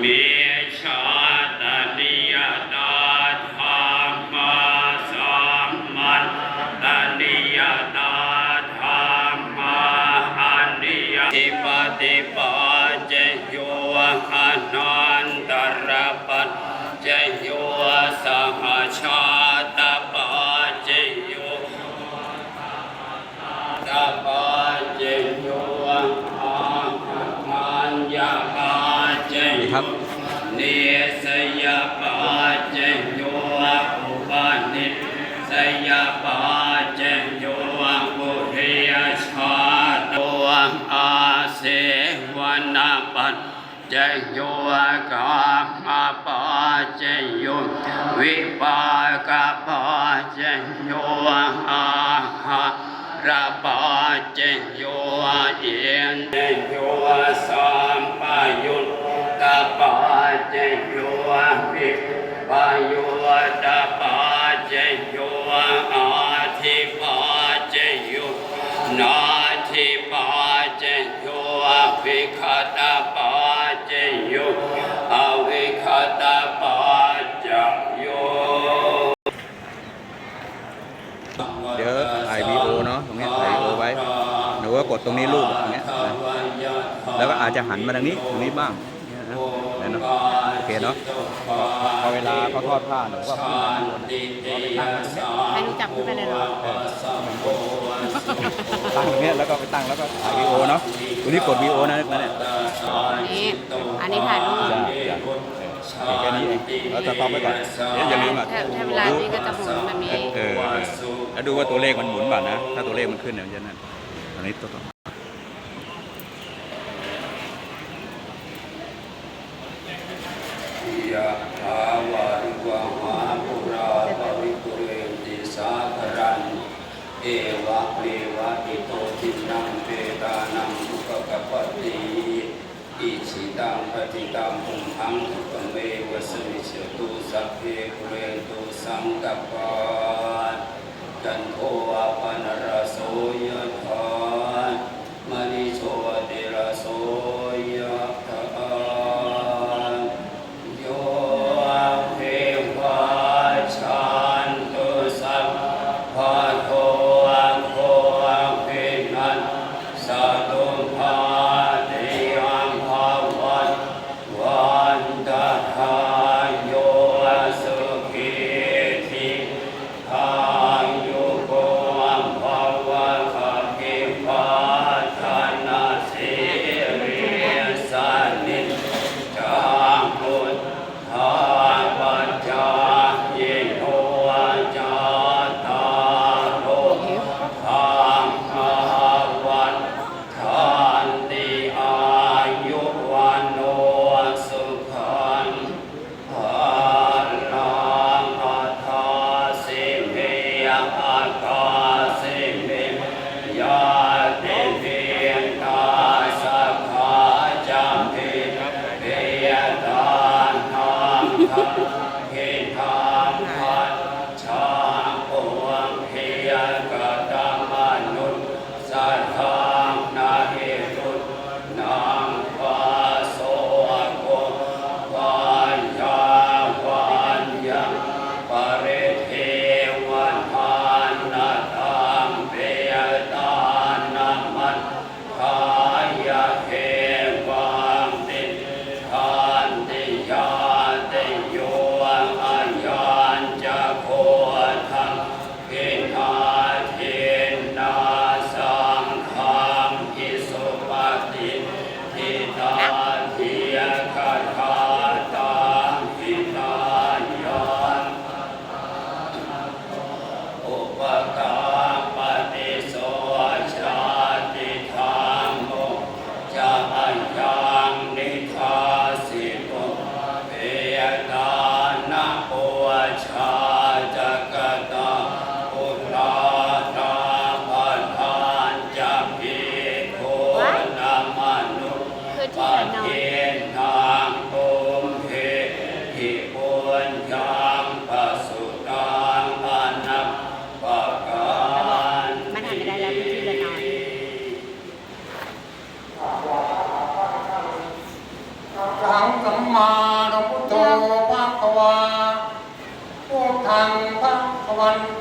Me. โยกามาปาเจโยวิปากาปาเจโยอาหาราปาเจโยเอียนเจโยสัมปายุตตาปาเจโยวิปายุ ก็กดตรงนี้รูปตรงเนี้ยนะแล้วก็อาจจะหันมาทางนี้ตรงนี้บ้างเนี่ยนะเดี๋ยวเนาะโอเคเนาะพอพอเวลาเขาทอดผ้าหนูก็ขึ้นมาข้างบนพอไปตั้งไว้ตรงเนี้ยให้หนูจับขึ้นไปเลยเหรอเออตั้งตรงเนี้ยแล้วก็ไปตั้งแล้วก็ถ่ายวีโอเนาะตรงนี้กดวีโอนะนะเนี่ยอันนี้อันนี้ถ่ายรูปจ้าจ้าเออแค่นี้เองแล้วจะต้องไปก่อนเดี๋ยวอย่าลืมอะ ถ้าถ้าเวลานี้ก็จะหมุนแบบนี้ เออเออแล้วดูว่าตัวเลขมันหมุนบ่านะ ถ้าตัวเลขมันขึ้นเนี่ยมันจะนั่น อันนี้ตัวต่อยะถาวาริวหาปุราปริปุเรนติสาครันเอวะเมวะอิโตทินังเปตานังอุกปปติอิชิตังปฏิตังหุมหังสุปเมวะสมิจฉตุสัพเพปุเรนตุสังกปาจันโทอาปนรโสยธา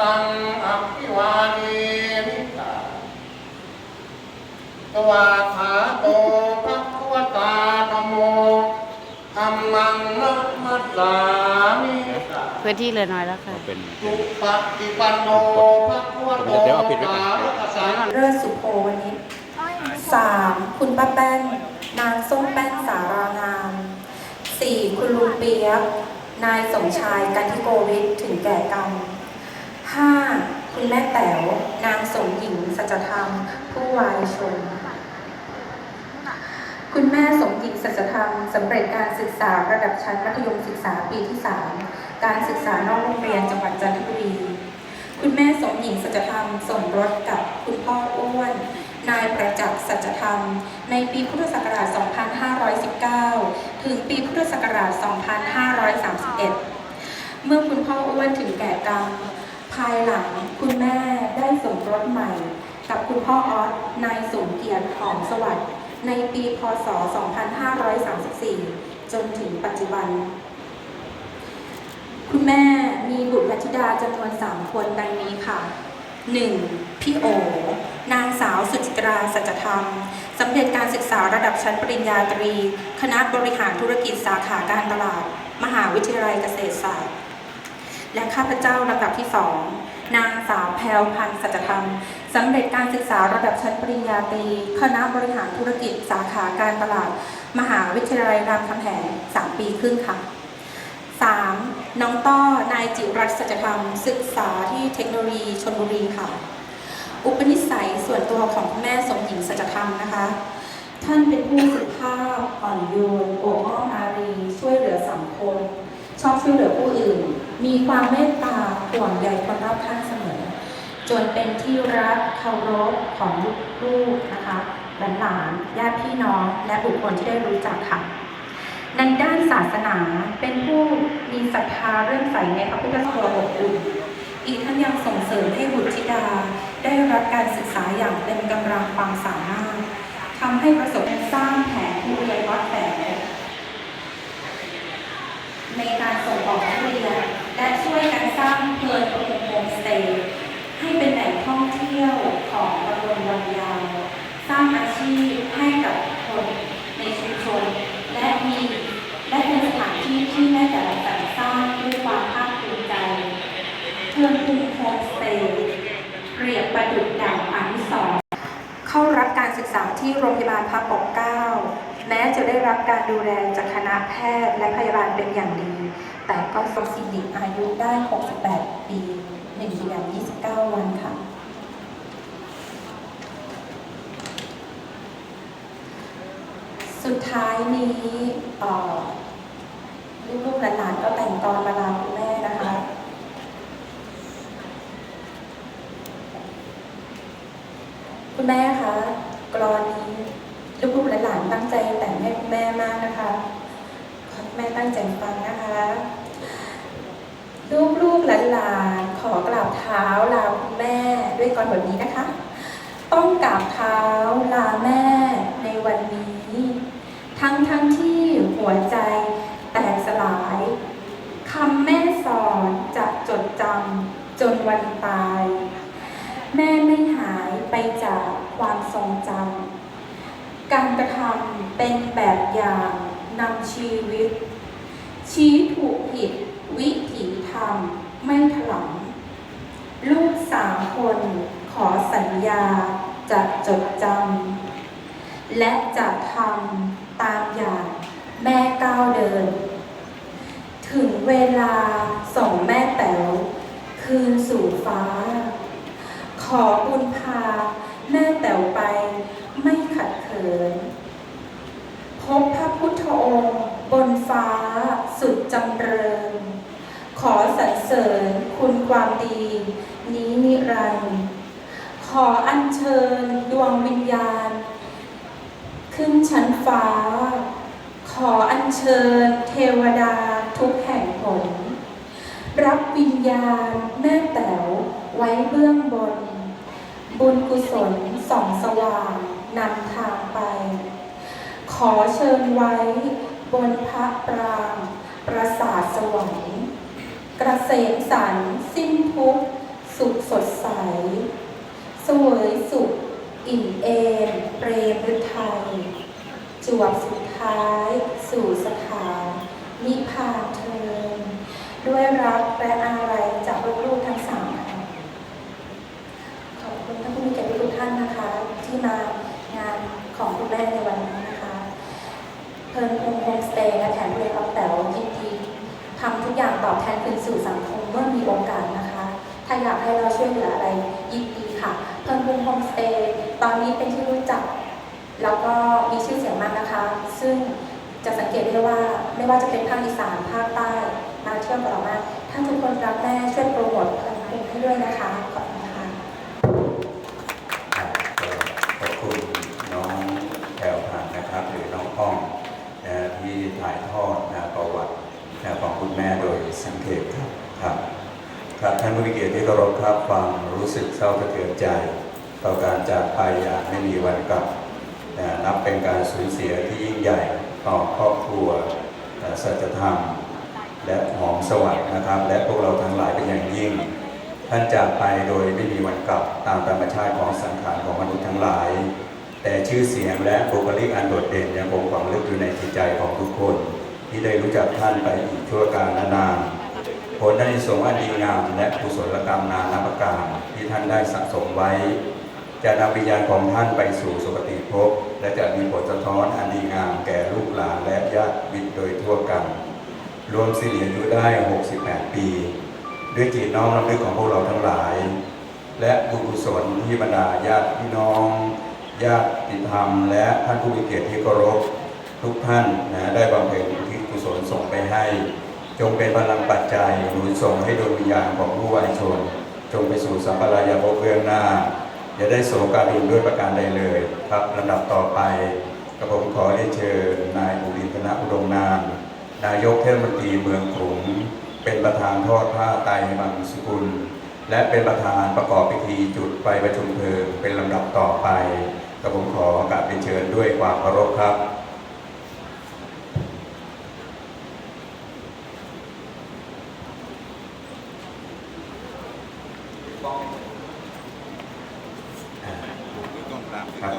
ตังอภิวาเทมิตวาขาโตภะคะวตาธัมโมธัมมังนัมมัสสามิพื้นที่เหลือน้อยแล้วค่ะเป็นสุปฏิปันโนภะคะวะโตเดี๋ยวเอาปิดไว้ก่อนสาวกสังฆเลิศสุโภวันนี้สามคุณป้าแป้น นางส้มแป้นสารางามสี่คุณลุงเปียก นายสมชายกันทิโกวิทย์ถึงแก่กรรม ห้าคุณแม่แต๋ว นางสมหญิง สัจธรรม ผู้วายชน คุณแม่สมหญิง สัจธรรมสำเร็จการศึกษาระดับชั้นมัธยมศึกษาปีที่ 3 การศึกษานอกโรงเรียนจังหวัดจันทบุรี คุณแม่สมหญิง สัจธรรมสมรสกับคุณพ่ออ้วน นายประจักษ์ สัจธรรม ในปีพุทธศักราช 2519 ถึงปีพุทธศักราช 2531 เมื่อคุณพ่ออ้วนถึงแก่กรรม ภายหลังคุณแม่ได้สมรสใหม่ กับคุณพ่อออสนายสมเกียรติหอมสวัสดิ์ในปีพศ 2534 จนถึงปัจจุบัน คุณแม่มีบุตรธิดาจำนวน 3 คนดังนี้ค่ะ 1. พี่โอนางสาวสุจิตราสัจธรรมสำเร็จการศึกษาระดับชั้นปริญญาตรี คณะบริหารธุรกิจสาขาการตลาด มหาวิทยาลัยเกษตรศาสตร์ และข้าพเจ้าลำดับที่สองนางสาวแพรวพันธ์สัจธรรมสำเร็จการศึกษาระดับชั้นปริญญาตรีคณะบริหารธุรกิจสาขาการตลาด มหาวิทยาลัยรามคำแหง3 ปีครึ่งค่ะ 3. น้องต้อนายจิรัตสัจธรรม ศึกษาที่เทคโนโลยีชนบุรีค่ะ อุปนิสัยส่วนตัวของแม่สมหญิงสัจธรรมนะคะ ท่านเป็นผู้สุภาพอ่อนโยนโอบอ้อมอารี ช่วยเหลือสังคมชอบช่วยเหลือผู้อื่น มีความเมตตาห่วงใยคนรอบข้างเสมอ จนเป็นที่รักเคารพของลูกๆนะคะหลานๆญาติพี่น้องและบุคคลที่ได้รู้จักค่ะในด้านศาสนาเป็นผู้มีศรัทธาเรื่องใสในพระพุทธศาสนาอบอุ่นอีกทั้งยังส่งเสริมให้บุตรธิดา ได้รับการศึกษาอย่างเต็มกำลังความสามารถทำให้ประสบสร้างแผนผู้เรียนวัดแผนการส่งออกนักเรียนและช่วยกันสร้างเพลินโฮมสเตย์ ให้เป็นแหล่งท่องเที่ยวของตำบลวังยาว สร้างอาชีพให้กับคนในชุมชน และมีและเป็นสถานที่ที่แม่แต่ละแต่สร้างด้วยความภาคภูมิใจเพื่อนภูมิโฮมสเตย์เปรียบประดุจดั่งอนุสรณ์เข้ารับการศึกษาที่โรงพยาบาลพระปกเกล้าแม้จะได้รับการดูแลจากคณะแพทย์และพยาบาลเป็นอย่างดี แต่ก็ทรงสิริอายุได้ 68 ปี 1เดือน29 วันค่ะ สุดท้ายนี้ลูกๆหลานๆก็แต่งกรมาลาคุณแม่นะคะ คุณแม่คะกรอนนี้ลูกๆหลานๆตั้งใจแต่งให้คุณแม่มากนะคะ แม่ตั้งใจฟังนะคะ ลูกๆหลานๆ ขอกราบเท้าลาคุณแม่ด้วยกรบทนี้นะคะ ต้องกราบเท้าลาแม่ในวันนี้ ทั้งทั้งที่หัวใจแตกสลายคำแม่สอนจะจดจำจนวันตาย แม่ไม่หายไปจากความทรงจำการกระทำเป็นแบบอย่างนำชีวิต ชี้ถูกผิด วิถีธรรมไม่ถลำลูกสามคนขอสัญญาจะจดจำและจะทำตามอย่างแม่ก้าวเดิน ถึงเวลาส่งแม่แต๋วคืนสู่ฟ้า ขอบุญพาแม่แต๋วไปไม่ขัดเขิน พบพระพุทธองค์บนฟ้าสุดจำเริญ สรรเสริญคุณความดี นี้นิรันดร์ขออัญเชิญดวงวิญญาณ ขึ้นชั้นฟ้า ขออัญเชิญเทวดาทุกแห่งหนรับวิญญาณแม่แต๋วไว้เบื้องบน บุญกุศลส่องสว่างนำทางไป ขอเชิญไว้บนพระปราง ปราสาทสวรรค์ กระเสมสันสิ้นทุกสุขสดใสสวยสุข อิ่มเอมเปรมฤทัยจวบสุดท้าย สู่สถานนิพพานเทินด้วยรักและอาลัยจากลูกๆทั้งสามขอบคุณท่านผู้มีเกียรติทุกท่านนะคะ ที่มางานของคุณแม่ในวันนี้นะคะ เพลินพงโฮมสเตย์และแถมเลยรับแต๋วที่ อย่างตอบแทนคืนสู่สังคมเมื่อมีโอกาสนะคะ ถ้าอยากให้เราช่วยเหลืออะไรยินดีค่ะ เพลินพงโฮมสเตย์ตอนนี้เป็นที่รู้จัก แล้วก็มีชื่อเสียงมากนะคะ ซึ่งจะสังเกตได้ว่าไม่ว่าจะเป็นภาคอีสานภาคใต้มาเที่ยวกับเรามากถ้าทุกคนรักแม่ช่วยโปรโมทเพลินพงให้ด้วยนะคะขอบคุณค่ะขอบคุณน้องแพรวผ่านนะครับ หรือน้องป้องที่ถ่ายทอดนะประวัติ ของคุณแม่โดยสังเกตครับครับครับท่านผู้มีเกียรติที่เคารพครับความรู้สึกเศร้าสะเทือนใจ ต่อการจากไปอย่างไม่มีวันกลับนับเป็นการสูญเสียที่ยิ่งใหญ่ต่อครอบครัวนะสัจธรรม และหอมสวัสดิ์นะครับ และพวกเราทั้งหลายเป็นอย่างยิ่ง ท่านจากไปโดยไม่มีวันกลับตามธรรมชาติของสังขารของมนุษย์ทั้งหลาย แต่ชื่อเสียงและบุคลิกอันโดดเด่นยังคงฝังลึกอยู่ในจิตใจของทุกคน ที่ได้รู้จักท่านไปอีกชั่วการนานๆผลอานิสงอันดีงามและกุศลกรรมนานาประการที่ท่านได้สะสมไว้ จะนำวิญญาณของท่านไปสู่สุคติภพและจะมีผลสะท้อนอันดีงามแก่ลูกหลานและญาติมิตรโดยทั่วกันรวมสิริอายุได้ 68 ปี ด้วยจิตน้อมรำลึกของพวกเราทั้งหลาย และบุญกุศลที่บรรดาญาติพี่น้องญาติธรรม และท่านผู้มีเกียรติที่เคารพทุกท่านนะได้บำเพ็ญอุทิ ศลส่งไปให้ จงเป็นพลังปัจจัยหนุนส่งให้ดวงวิญญาณของผู้วายชน จงไปสู่สัมปรายภพเบื้องหน้าอย่าได้โศการุณด้วยประการใดเลย ครับลำดับต่อไปกระผมขอได้เชิญนายบุรินทนะอุดมนามนายกเทศมนตรีเมืองขลุงเป็นประธานทอดผ้าไตรมังสกุล และเป็นประธานประกอบพิธีจุดไฟประชุมเพลิงเป็นลำดับต่อไปกระผมขอกราบเรียนเชิญด้วยความเคารพครับ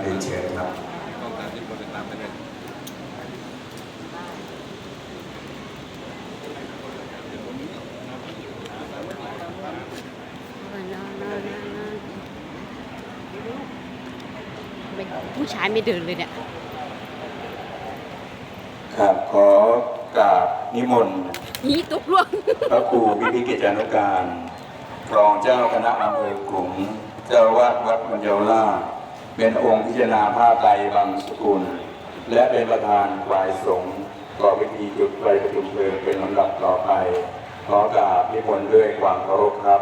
เรียนเชิญครับ ผู้ชายไม่ เดินเลยเนี่ยครับขอกราบนิมนต์หีตกล่วงพระครูวิพิกิจจานุการรองเจ้าคณะอำเภอกรุงเจ้าวาดวัดมัญญาล่าชเป็นองค์พิจารณาผ้าไตรบางสกุล และเป็นประธานฝ่ายสงฆ์ก่อพิธีจุดไฟประชุมเพลิงเป็นลำดับต่อไปขอกราบนิมนต์ด้วยความเคารพครับ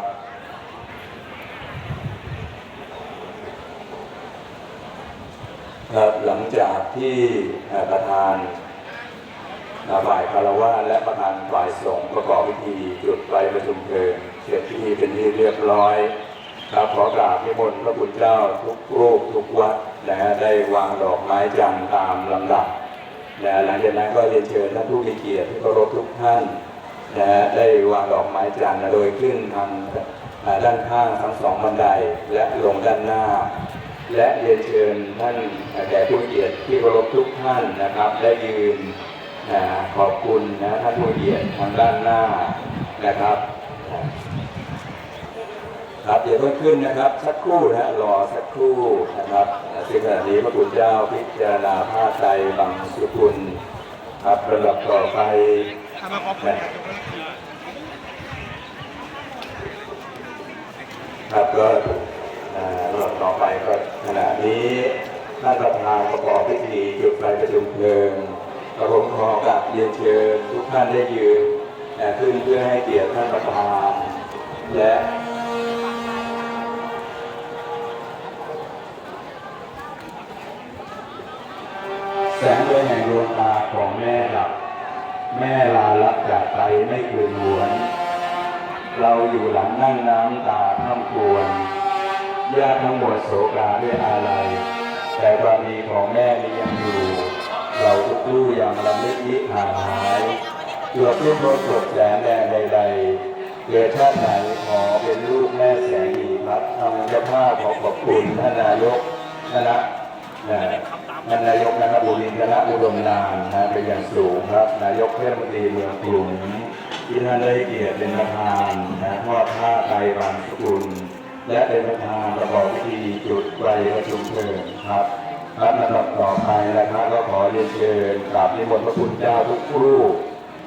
ครับหลังจากที่ประธานฝ่ายคารวะและประธานฝ่ายสงฆ์ประกอบพิธีจุดไฟประชุมเพลิงเสร็จพิธีเป็นที่เรียบร้อยครับขอกราบนิมนต์พระคุณเจ้าทุกรูปทุกวัดนะฮะได้วางดอกไม้จันทร์ตามลำดับนะหลังจากนั้นก็เรียนเชิญท่านผู้มีเกียรติที่เคารพทุกท่านนะฮะได้วางดอกไม้จันทร์โดยขึ้นทางด้านข้างทั้งสองบันไดและลงด้านหน้า และเรียนเชิญท่านแขกผู้เกียรติที่เคารพทุกท่านนะครับ ได้ยืนนะขอบคุณนะท่านผู้เกียรติทางด้านหน้านะครับครับเดี๋ยวเพิ่งขึ้นนะครับ สักครู่นะรอสักครู่นะครับซึ่งขณะนี้พระคุณเจ้าพิจารณาผ้าไตรบางสุกุลครับระดับต่อไปนะครับก็อ่าระดับต่อไปก็ ขณะนี้ท่านประธานประกอบพิธีจุดไฟประชุมเพลิงกระผมขอกับเรียนเชิญทุกท่านได้ยืนอ่ขึ้นเพื่อให้เกียรติท่านประธาน และแสงเดือนแห่งดวงตาของแม่หลับ แม่ลาลับจากไปไม่คืนหวน เราอยู่หลังนั่งน้ำตาท่ำควร ญาติทั้งหมดโศกาด้วยอาลัยแต่ความดีของแม่นี้ยังอยู่ เราทุกลู่ยังลำลึกนิหางหายเกือบลูกรถสดแสงแดงใดๆเกิดชาติไหนขอเป็นลูกแม่แสงอีครับทางเจ้าภาพขอขอบคุณท่านนายกคณะนะท่านนายกนะครับบุรินทร์คณะอุดมนามนะเป็นอย่างสูงครับ นายกเทศมนตรีเมืองกรุงที่ท่านได้เกียรติเป็นประธานนะทอดผ้าไตรบางสกุล และเป็นประธานประกอบพิธีจุดไฟประชุมเพลิงครับครับลำดับต่อไปนะครับก็ขอเรียนเชิญกราบนิมนต์พระคุณเจ้าทุกรูป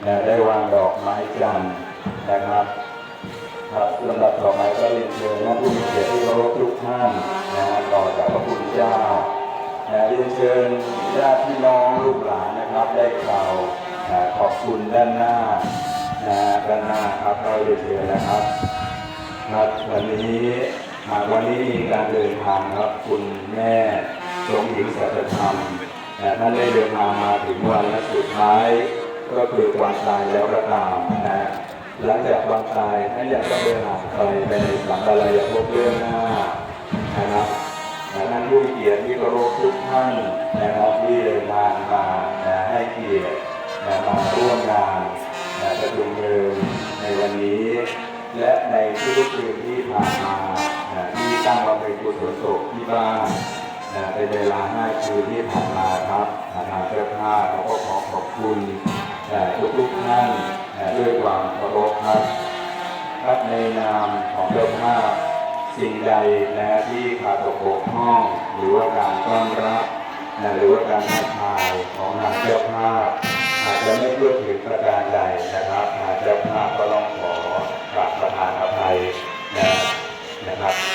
นะได้วางดอกไม้จันทร์นะครับครับลำดับต่อไปก็เรียนเชิญท่านผู้มีเกียรติที่เคารพทุกท่านนะต่อจากพระคุณเจ้านะเรียนเชิญญาติพี่น้องลูกหลานนะครับ ได้กล่าวขอบคุณด้านหน้านะด้านหน้าครับเราเรียนเชิญนะครับ ครับวันนี้หากวันนี้มีการเดินทางครับคุณแม่สมหญิงสัจธรรมนะท่านได้เดินทางมาถึงวันและสุดท้าย ก็คือวันตายแล้วก็ตามนะหลังจากวันตายท่านยังต้องเดินทางไปไปในสังกายภพเรื่องหน้านะครับนะท่านผู้เกียรติที่เคารพทุกท่านนะครับที่เดินทางมาให้เกียรติมาร่วมงานประชุมเพลิงในวันนี้ และในทุกๆคืนที่ผ่านมาที่ตั้งเราเป็นกุศลศพที่บ้านเป็นเวลาห้าคืนที่ผ่านมาครับทางเจ้าภาพเราก็ขอขอบคุณทุกๆท่านด้วยความเคารพครับครับในนามของเจ้าภาพสิ่งใดนะที่ขาดตกบกพร่องหรือว่าการต้อนรับนะหรือว่าการทักทายของทางเจ้าภาพอาจจะไม่ทั่วถึงประการใดนะครับทางเจ้าภาพก็ต้องขอกราบ นอภัยนะนะครับ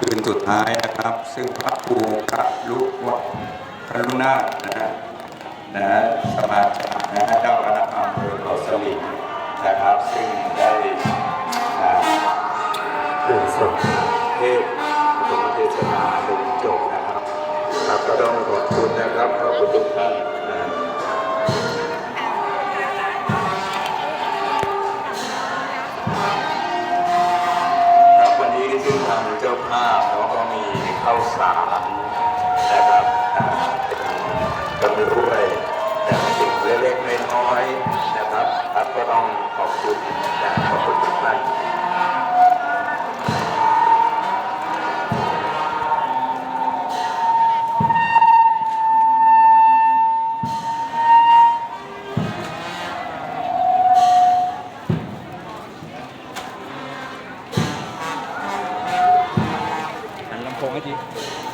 คืนสุดท้ายนะครับ ซึ่งพระครูพระลุวัดกรุณาถนะฮะนะสมาชิกนะฮะเจ้าคณะอำเภอเขาสลิงนะครับ ซึ่งได้เป็นสดเทศเทศนาถึงจบนะครับครับก็ต้องขอบคุณนะครับขอบคุณทุกท่าน ข้าวสารนะครับอ่าเป็นกำด้วยแต่สิ่งเล็กๆน้อยๆนะครับครับก็ต้องขอบคุณนะขอบคุณทุกท่าน หั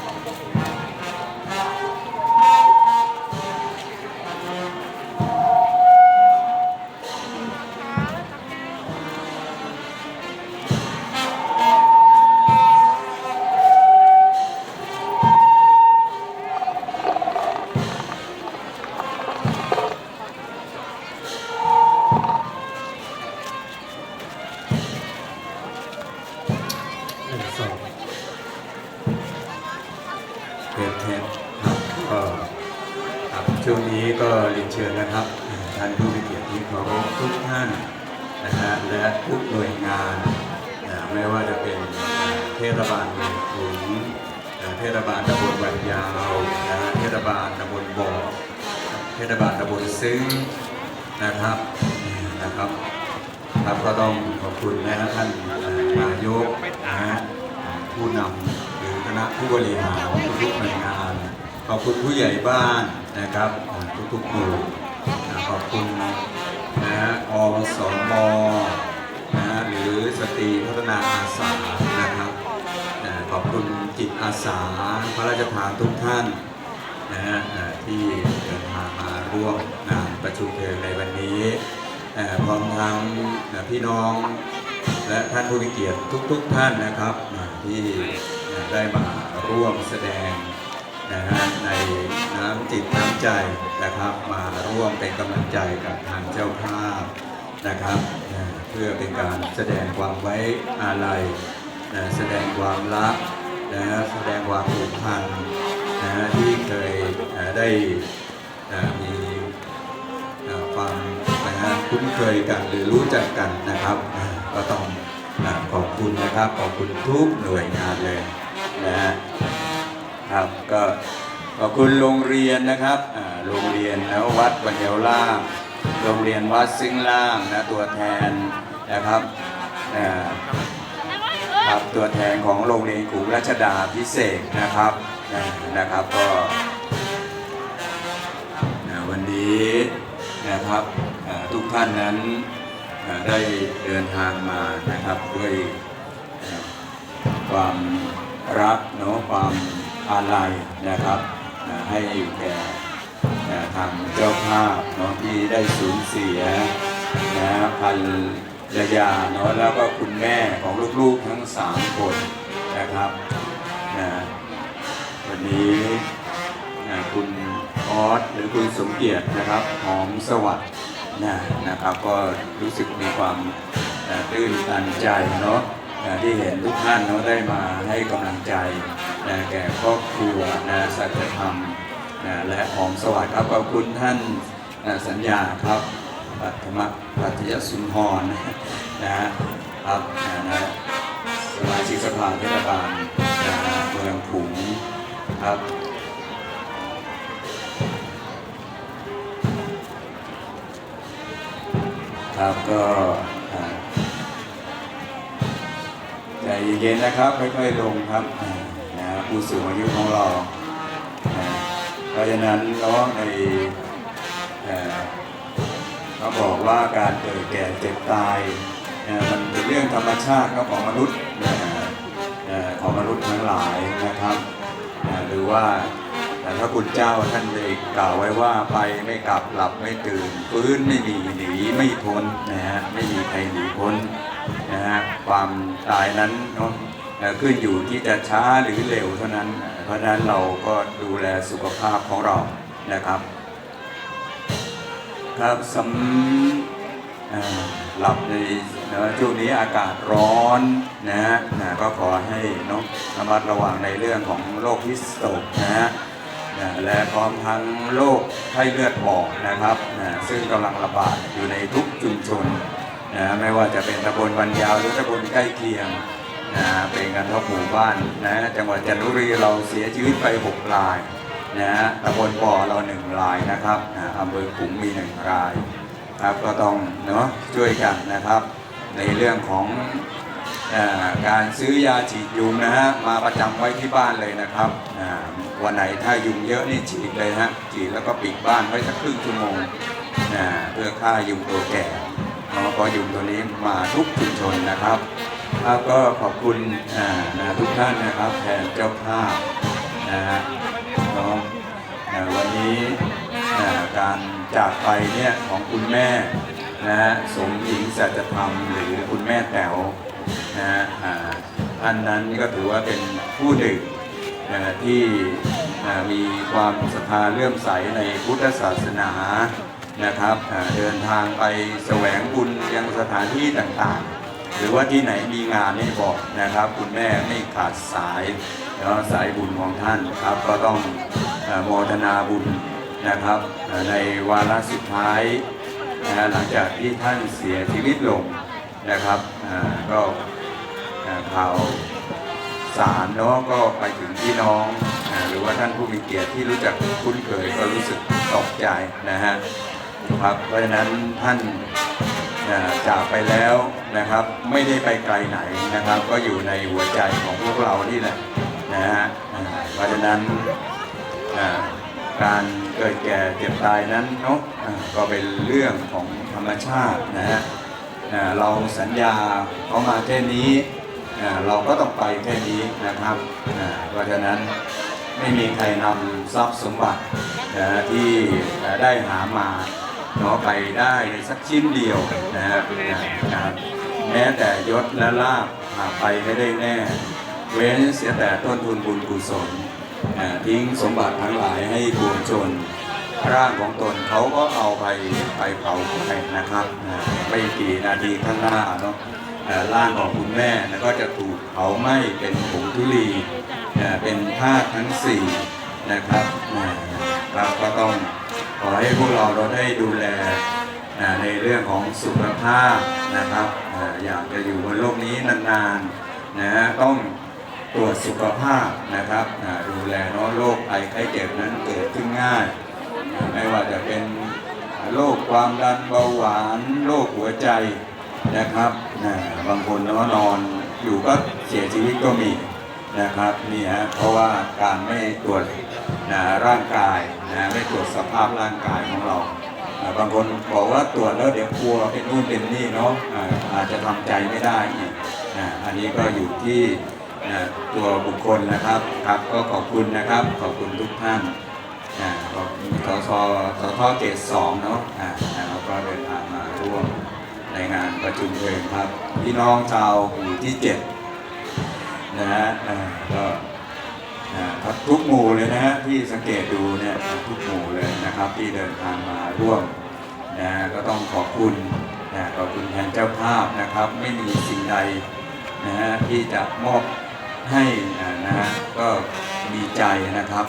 ซึ้งนะครับนะครับครับก็ต้องขอบคุณนะฮะท่านนายกนะฮะผู้นำหรือคณะผู้บริหารทุกหน่วยงาน ขอบคุณผู้ใหญ่บ้านนะครับเอ่อทุกๆหมู่นะขอบคุณนะฮะอสมนะฮะหรือสตรีพัฒนาอาสานะครับขอบคุณจิตอาสาพระราชทานทุกท่านนะฮะที่ ร่วมงานประชุมเพลิงในวันนี้พร้อมทั้งพี่น้องและท่านผู้มีเกียรติทุก ๆ ท่านนะครับที่ได้มาร่วมแสดงนะฮะในน้ำจิตน้ำใจนะครับ มาร่วมเป็นกำลังใจกับทางเจ้าภาพนะครับเพื่อเป็นการแสดงความไว้อาลัยนะแสดงความรักนะฮะแสดงความผูกพันนะที่เคยได้ ฮะคุ้นเคยกันหรือรู้จักกันนะครับก็ต้องขอบคุณนะครับขอบคุณทุกหน่วยงานเลยนะฮะครับก็ขอบคุณโรงเรียนนะครับโรงเรียนนะวัดบันเยาวล่างโรงเรียนวัดซิงล่างนะตัวแทนนะครับครับตัวแทนของโรงเรียนกรุงรัชดาพิเศษนะครับนะนะครับก็วันนี้นะครับ ทุกท่านนั้นได้เดินทางมานะครับด้วยความรักเนาะความอาลัยนะครับเอ่อให้แก่ทางเจ้าภาพเนาะที่ได้สูญเสียนะพันรยาเนาะแล้วก็คุณแม่ของลูกๆทั้งสามคนนะครับนะวันนี้นะคุณออสหรือคุณสมเกียรตินะครับหอมสวัสดิ์ นะนะครับก็รู้สึกมีความตื้นตันใจเนาะที่เห็นทุกท่านเนาะได้มาให้กำลังใจนะแก่ครอบครัวนะสัจธรรมนะและหอมสวัสดิ์ครับขอบคุณท่านนะสัญญาครับปัทมปัทยสุนทรนะครับนะนะสมาชิกสภาเทศบาลเมืองขลุงครับ ครับก็ใจเย็นๆนะครับค่อยๆลงครับนะผู้สูงอายุของเราเพราะฉะนั้นเนาในเขาบอกว่าการเกิดแก่เจ็บตายนะมันเป็นเรื่องธรรมชาติของมนุษย์นะของมนุษย์ทั้งหลายนะครับนะหรือว่า แต่ถ้าคุณเจ้าท่านได้กล่าวไว้ว่าไปไม่กลับหลับไม่ตื่นฟื้นไม่มีหนีไม่พ้นนะฮะไม่มีใครหนีพ้นนะฮะความตายนั้นเนาะขึ้นอยู่ที่จะช้าหรือเร็วเท่านั้น เพราะฉะนั้นเราก็ดูแลสุขภาพของเรานะครับ ครับสำหลับในช่วงนี้อากาศร้อนนะฮะก็ขอให้เนาะระมัดระวังในเรื่องของโรคฮิสโตกนะฮะ นะและพร้อมทั้งโรคไข้เลือดออกนะครับนะซึ่งกำลังระบาดอยู่ในทุกชุมชนนะไม่ว่าจะเป็นตำบลวันยาวหรือตำบลใกล้เคียงนะเป็นกันทั้งหมู่บ้านนะจังหวัดจันทบุรีเราเสียชีวิตไปหกรายนะฮะตำบลปอเราหนึ่งรายนะครับนะอำเภอขุงมีหนึ่งรายครับก็ต้องเนาะช่วยกันนะครับ ในเรื่องของ การซื้อยาฉีดยุงนะฮะมาประจำไว้ที่บ้านเลยนะครับวันไหนถ้ายุงเยอะนี่ฉีดเลยฮะฉีดแล้วก็ปิดบ้านไว้สักครึ่งชั่วโมงเพื่อฆ่ายุงตัวแก่เพราะยุงตัวนี้มาทุกชุมชนนะครับก็ขอบคุณนะทุกท่านนะครับแทนเจ้าภาพนะฮะเนาะเอ่อวันนี้การจากไปเนี่ยของคุณแม่นะฮะสมหญิงสัจธรรมหรือคุณแม่แต๋ว นะฮะท่านนั้นก็ถือว่าเป็นผู้หนึ่งเอ่อที่มีความศรัทธาเลื่อมใสในพุทธศาสนานะครับเอ่อเดินทางไปแสวงบุญยังสถานที่ต่างๆ หรือว่าที่ไหนมีงานนี่บอกนะครับ คุณแม่ไม่ขาดสายเนาะสายบุญของท่านครับก็ต้องโมทนาบุญนะครับในวาระสุดท้ายนะหลังจากที่ท่านเสียชีวิตลงนะครับก็ ข่าวสารเนาะก็ไปถึงพี่น้องหรือว่าท่านผู้มีเกียรติที่รู้จักคุ้นเคยก็รู้สึกตกใจนะฮะครับเพราะฉะนั้นท่านจากไปแล้วนะครับ ไม่ได้ไปไกลไหนนะครับ ก็อยู่ในหัวใจของพวกเรานี่แหละนะฮะเพราะฉะนั้นการเกิดแก่เจ็บตายนั้นเนาะก็เป็นเรื่องของธรรมชาตินะฮะเราสัญญาเขามาแค่นี้ เราก็ต้องไปแค่นี้นะครับเพราะฉะนั้นไม่มีใครนำทรัพย์สมบัติที่ได้หามาเนาะไปได้สักชิ้นเดียวนะครับแม้แต่ยศและลาภหาไปไม่ได้แน่ เว้นเสียแต่ต้นทุนบุญกุศลทิ้งสมบัติทั้งหลายให้ปวงชนร่างของตนเขาก็เอาไปไปเผาไปนะครับไม่กี่นาทีข้างหน้าเนาะ ร่างของคุณแม่ก็จะถูกเผาไหม้เป็นผงธุลีเป็นธาตุทั้งสี่นะครับเราก็ต้องขอให้พวกเราเราได้ดูแลในเรื่องของสุขภาพนะครับอยากจะอยู่บนโลกนี้นานๆนะต้องตรวจสุขภาพนะครับดูแลเนาะโรคภัยไข้เจ็บนั้นเกิดขึ้นง่าย ไม่ว่าจะเป็นโรคความดันเบาหวานโรคหัวใจ นะครับอ่าบางคนเนาะนอนอยู่ก็เสียชีวิตก็มีนะครับนี่ฮะเพราะว่าการไม่ตรวจนะร่างกายนะไม่ตรวจสภาพร่างกายของเราอ่าบางคนบอกว่าตรวจแล้วเดี๋ยวกลัวเป็นนู่นเป็นนี่เนาะอ่าอาจจะทำใจไม่ได้อีกอ่าอันนี้ก็อยู่ที่นะตัวบุคคลนะครับครับก็ขอบคุณนะครับขอบคุณทุกท่านอ่าขอบคุณสสสทเกตสองเนาะอ่าแล้วก็เดินทางมาร่วม ในงานประชุมเพลิงครับ พี่น้องชาวหมู่ที่เจ็ดนะฮะก็ทุกหมู่เลยนะฮะที่สังเกตดูเนี่ยทุกหมู่เลยนะครับที่เดินทางมาร่วมนะก็ต้องขอบคุณนะขอบคุณแทนเจ้าภาพนะครับ ไม่มีสิ่งใดนะฮะที่จะมอบให้นะฮะก็มีใจนะครับ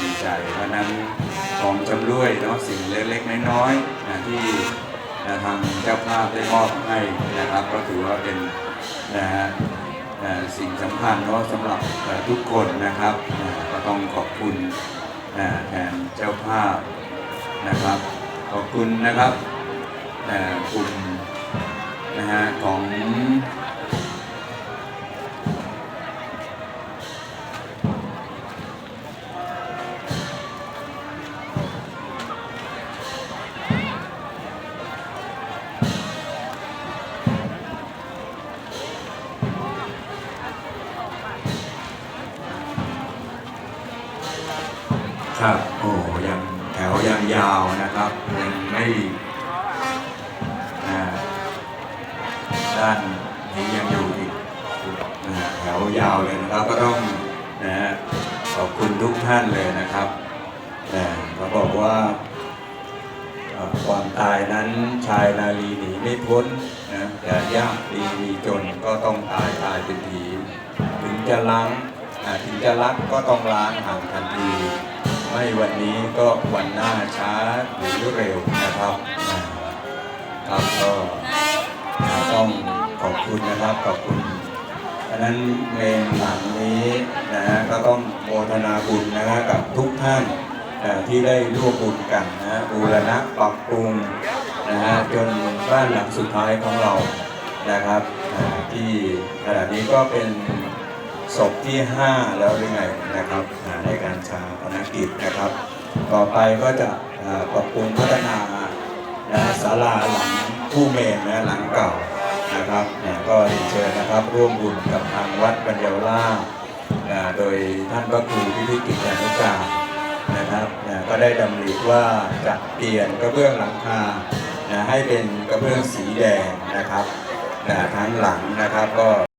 มีใจเพราะฉะนั้นของจำรวยเนาะสิ่งเล็กๆน้อยๆนะที่ นะทางเจ้าภาพได้มอบให้นะครับ ก็ถือว่าเป็นนะฮะสิ่งสำคัญเนาะสำหรับทุกคนนะครับก็ต้องขอบคุณแทนเจ้าภาพนะครับ ขอบคุณนะครับกลุ่มนะฮะของ ทันที ไม่วันนี้ก็วันหน้าช้าหรือเร็วนะครับครับก็ต้องขอบคุณนะครับขอบคุณอันนั้นเมนหลังนี้นะฮะก็ต้องโมทนาบุญนะฮะกับทุกท่านที่ได้ร่วมบุญกันนะฮะบูรณะปรับปรุงนะฮะจนบ้านหลังสุดท้ายของเรานะครับที่ขณะนี้ก็เป็นศพที่ 5 แล้วหรือไงนะครับ ในการชาปนกิจนะครับ ต่อไปก็จะปรับปรุงพัฒนาศาลาหลังผู้เมนนะหลังเก่านะครับเนี่ยก็เรียนเชิญนะครับร่วมบุญกับทางวัดบรรเยาล่าโดยท่านพระครูพิพิกิจยานุการนะครับก็ได้ดำริว่าจะเปลี่ยนกระเบื้องหลังคาให้เป็นกระเบื้องสีแดงนะครับทั้งหลังนะครับก็